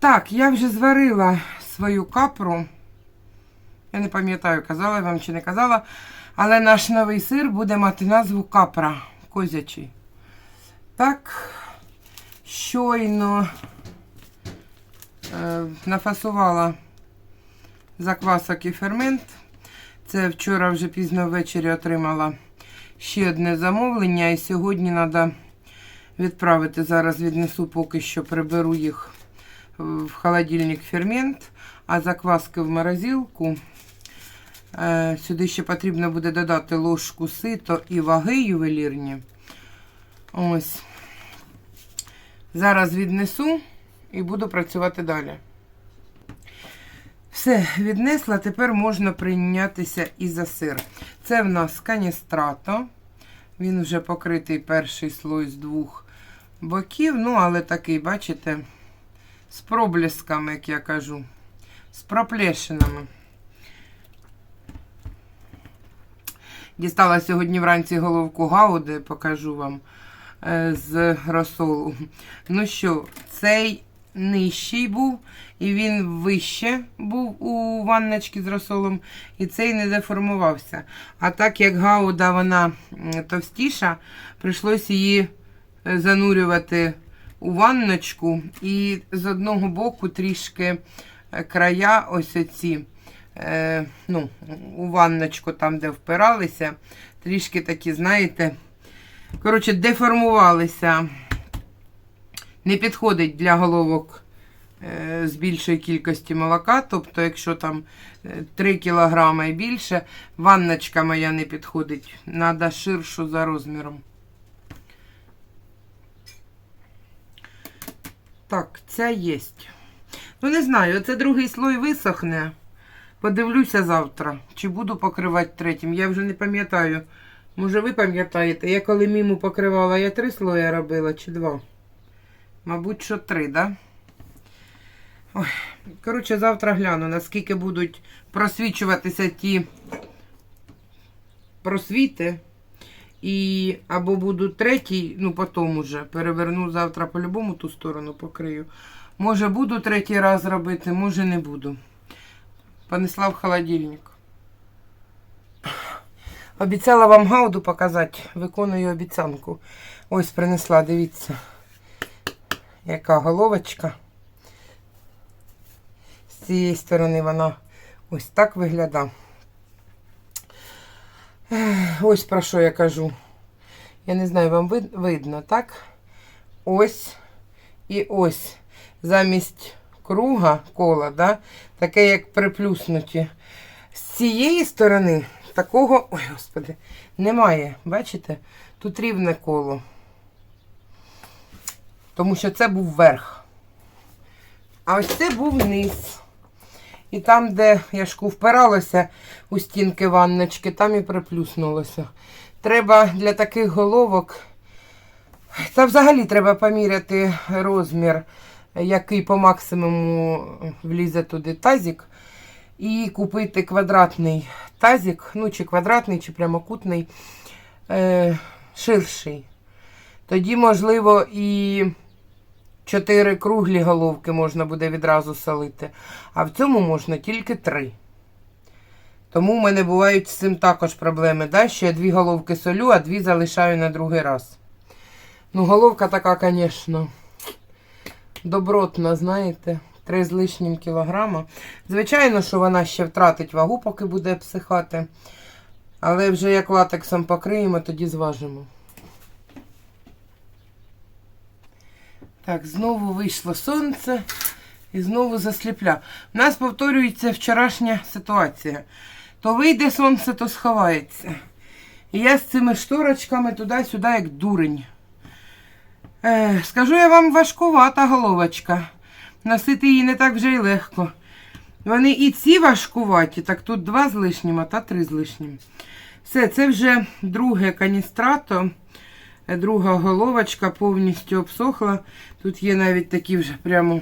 Так, я вже зварила свою капру. Я не пам'ятаю, казала я вам чи не казала. Але наш новий сир буде мати назву капра козячий. Так, щойно нафасувала заквасок і фермент. Це вчора вже пізно ввечері отримала ще одне замовлення. І сьогодні треба відправити. Зараз віднесу, поки що приберу їх в холодильник фермент, а закваски в морозилку. Е, Сюди ще потрібно буде додати ложку сито і ваги ювелірні. Ось. Зараз віднесу і буду працювати далі. Все, віднесла, тепер можна прийнятися і за сир. Це в нас каністрато. Він вже покритий перший слой з двох боків. Ну, але такий, бачите, з проблесками, як я кажу, з проплешинами. Дістала сьогодні вранці головку гауди, покажу вам е, з розсолу. Ну що, цей нижчий був, і він вище був у ванночці з розсолом, і цей не деформувався. А так як гауда вона товстіша, прийшлось її е, занурювати у ванночку, і з одного боку трішки е, края ось оці е, ну, у ванночку, там, де впиралися, трішки такі, знаєте, коротше, деформувалися. Не підходить для головок е, з більшої кількості молока. Тобто, якщо там е, 3 кг і більше, ванночка моя не підходить. Треба ширшу за розміром. Так, ця єсть. Ну, не знаю, оце другий слой висохне. Подивлюся завтра, чи буду покривати третім. Я вже не пам'ятаю. Може, ви пам'ятаєте, я коли міму покривала, я три слої робила чи два? Мабуть, що три, да? Ой, коротше, завтра гляну, наскільки будуть просвічуватися ті просвіти. І або буду третій, ну потім уже переверну завтра по-любому ту сторону покрию. Може буду третій раз робити, може не буду. Понесла в холодильник. Обіцяла вам гауду показати, виконую обіцянку. Ось принесла, дивіться, яка головочка. З цієї сторони вона ось так виглядає. Ось про що я кажу. Я не знаю, вам вид- видно, так? Ось і ось. Замість круга кола, да? таке як приплюснуті. З цієї сторони такого, ой, господи, немає. Бачите? Тут рівне коло. Тому що це був верх. А ось це був низ. І там, де яшку впиралося у стінки ванночки, там і приплюснулося. Треба для таких головок. Та взагалі треба поміряти розмір, який по максимуму влізе туди тазик. І купити квадратний тазик, ну чи квадратний, чи прямокутний, е, ширший. Тоді, можливо, і чотири круглі головки можна буде відразу солити. А в цьому можна тільки три. Тому в мене бувають з цим також проблеми. Да? Що я дві головки солю, а дві залишаю на другий раз. Ну, головка така, звісно, добротна, знаєте, три з лишнім кілограма. Звичайно, що вона ще втратить вагу, поки буде обсихати. Але вже як латексом покриємо, тоді зважимо. Так, знову вийшло сонце і знову засліпля. У нас повторюється вчорашня ситуація. То вийде сонце, то сховається. І я з цими шторочками туди-сюди, як дурень. Е, скажу я вам важкувата головочка. Носити її не так вже й легко. Вони і ці важкуваті, так тут два з лишнім, а та три з лишнім. Все, це вже друге каністрато. Друга головочка повністю обсохла. Тут є навіть такі вже прямо,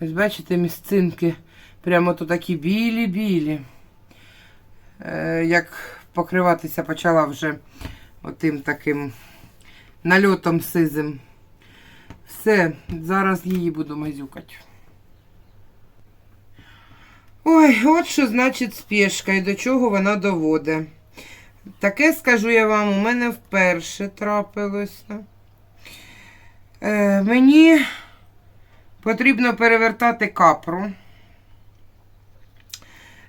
ось бачите, місцинки Прямо тут такі білі-білі. Е, як покриватися почала вже отим таким нальотом сизим. Все, зараз її буду мазюкати. Ой, от що значить спешка і до чого вона доводить. Таке скажу я вам, у мене вперше трапилося. Е, мені потрібно перевертати капру.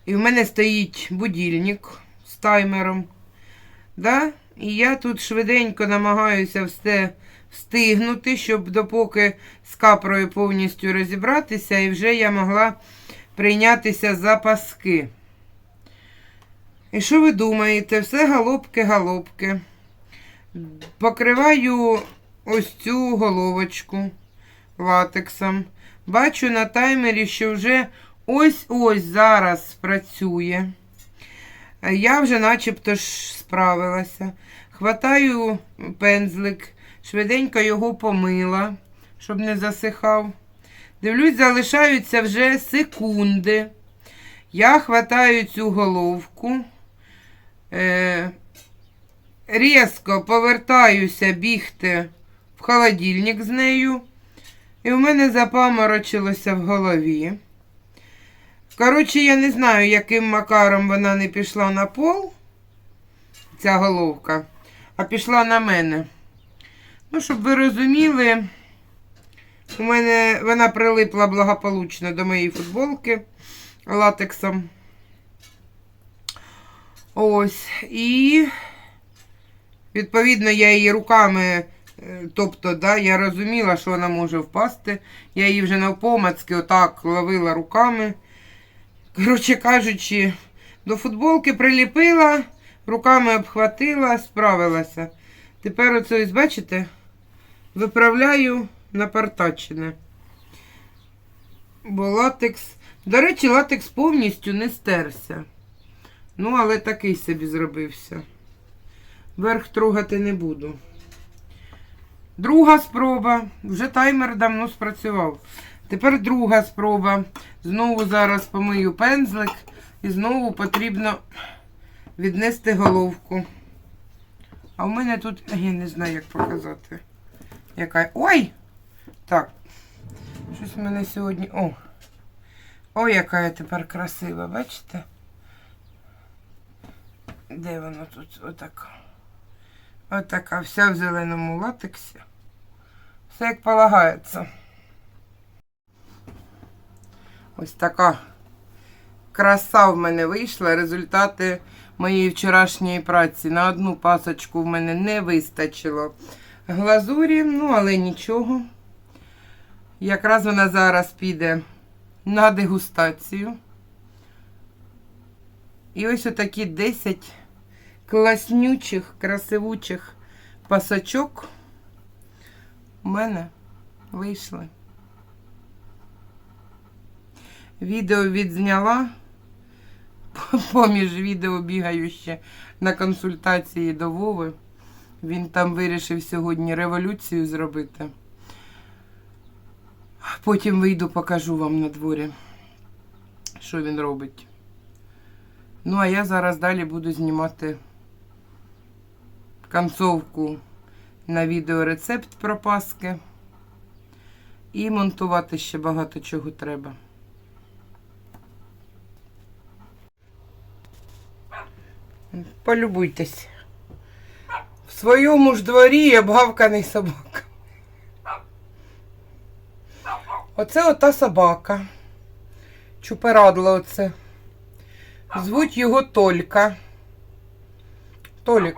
І в мене стоїть будильник з таймером. Да? І я тут швиденько намагаюся все встигнути, щоб допоки з капрою повністю розібратися, і вже я могла прийнятися за паски. І що ви думаєте? Все галопки-галопки. Покриваю ось цю головочку латексом. Бачу на таймері, що вже ось-ось зараз спрацює. Я вже начебто ж справилася. Хватаю пензлик, швиденько його помила, щоб не засихав. Дивлюсь, залишаються вже секунди. Я хватаю цю головку, е, різко повертаюся бігти в холодильник з нею. І в мене запаморочилося в голові. Коротше, я не знаю, яким макаром вона не пішла на пол, ця головка, а пішла на мене. Ну, щоб ви розуміли, у мене вона прилипла благополучно до моєї футболки латексом. Ось. І, відповідно, я її руками, е, тобто, да, я розуміла, що вона може впасти. Я її вже навпомацьки отак ловила руками. Коротше кажучи, до футболки приліпила, руками обхватила, справилася. Тепер оце, ось, бачите, виправляю на партачене. Бо латекс. До речі, латекс повністю не стерся. Ну, але такий собі зробився. Верх трогати не буду. Друга спроба. Вже таймер давно спрацював. Тепер друга спроба. Знову зараз помию пензлик і знову потрібно віднести головку. А в мене тут, я не знаю, як показати. Яка. Ой! Так. Щось в мене сьогодні. О! Ой, яка я тепер красива, бачите? Де воно тут? Отака. Отака, вся в зеленому латексі. Все як полагається. Ось така краса в мене вийшла. Результати моєї вчорашньої праці. На одну пасочку в мене не вистачило глазурі, ну, але нічого. Якраз вона зараз піде на дегустацію. І ось отакі 10 класнючих, красивучих пасочок у мене вийшли. Відео відзняла. Поміж відео бігаю ще на консультації до Вови. Він там вирішив сьогодні революцію зробити. Потім вийду, покажу вам на дворі, що він робить. Ну, а я зараз далі буду знімати концовку на відео рецепт про паски. І монтувати ще багато чого треба. Полюбуйтесь. В своєму ж дворі обгавканий собака. Оце ота собака. Чуперадло оце. Звуть його Толька. Толік.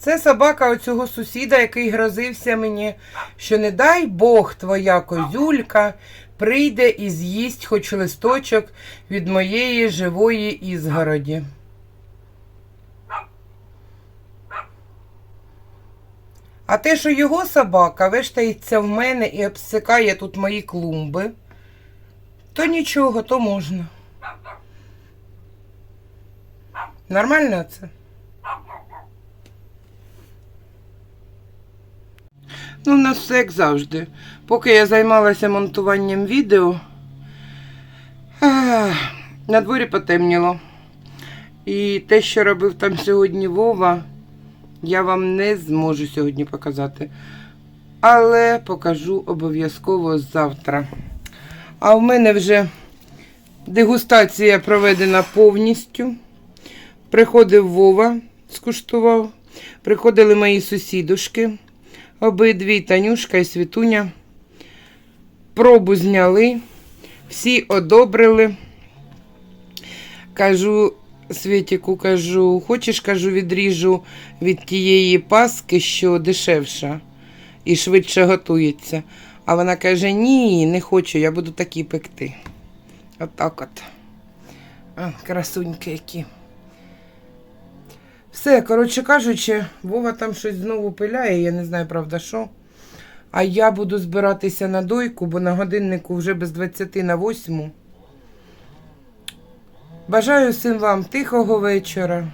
Це собака оцього сусіда, який грозився мені, що не дай Бог твоя козюлька прийде і з'їсть хоч листочок від моєї живої ізгороді. А те, що його собака вештається в мене і обсикає тут мої клумби, то нічого, то можна. Нормально це? Ну, у нас все як завжди. Поки я займалася монтуванням відео, На дворі потемніло. І те, що робив там сьогодні Вова, я вам не зможу сьогодні показати. Але покажу обов'язково завтра. А в мене вже дегустація проведена повністю. Приходив Вова, скуштував. Приходили мої сусідушки, обидві Танюшка і Світуня. Пробу зняли, всі одобрили. Кажу, Світіку, кажу, хочеш, кажу, відріжу від тієї паски, що дешевша і швидше готується. А вона каже: ні, не хочу, я буду такі пекти. Отак от. А, красуньки які. Все, коротше кажучи, Вова там щось знову пиляє, я не знаю, правда, що. А я буду збиратися на дойку, бо на годиннику вже без 20 на 8. Бажаю всім вам тихого вечора,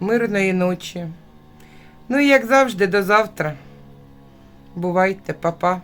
мирної ночі. Ну і як завжди, до завтра. Бувайте, па-па.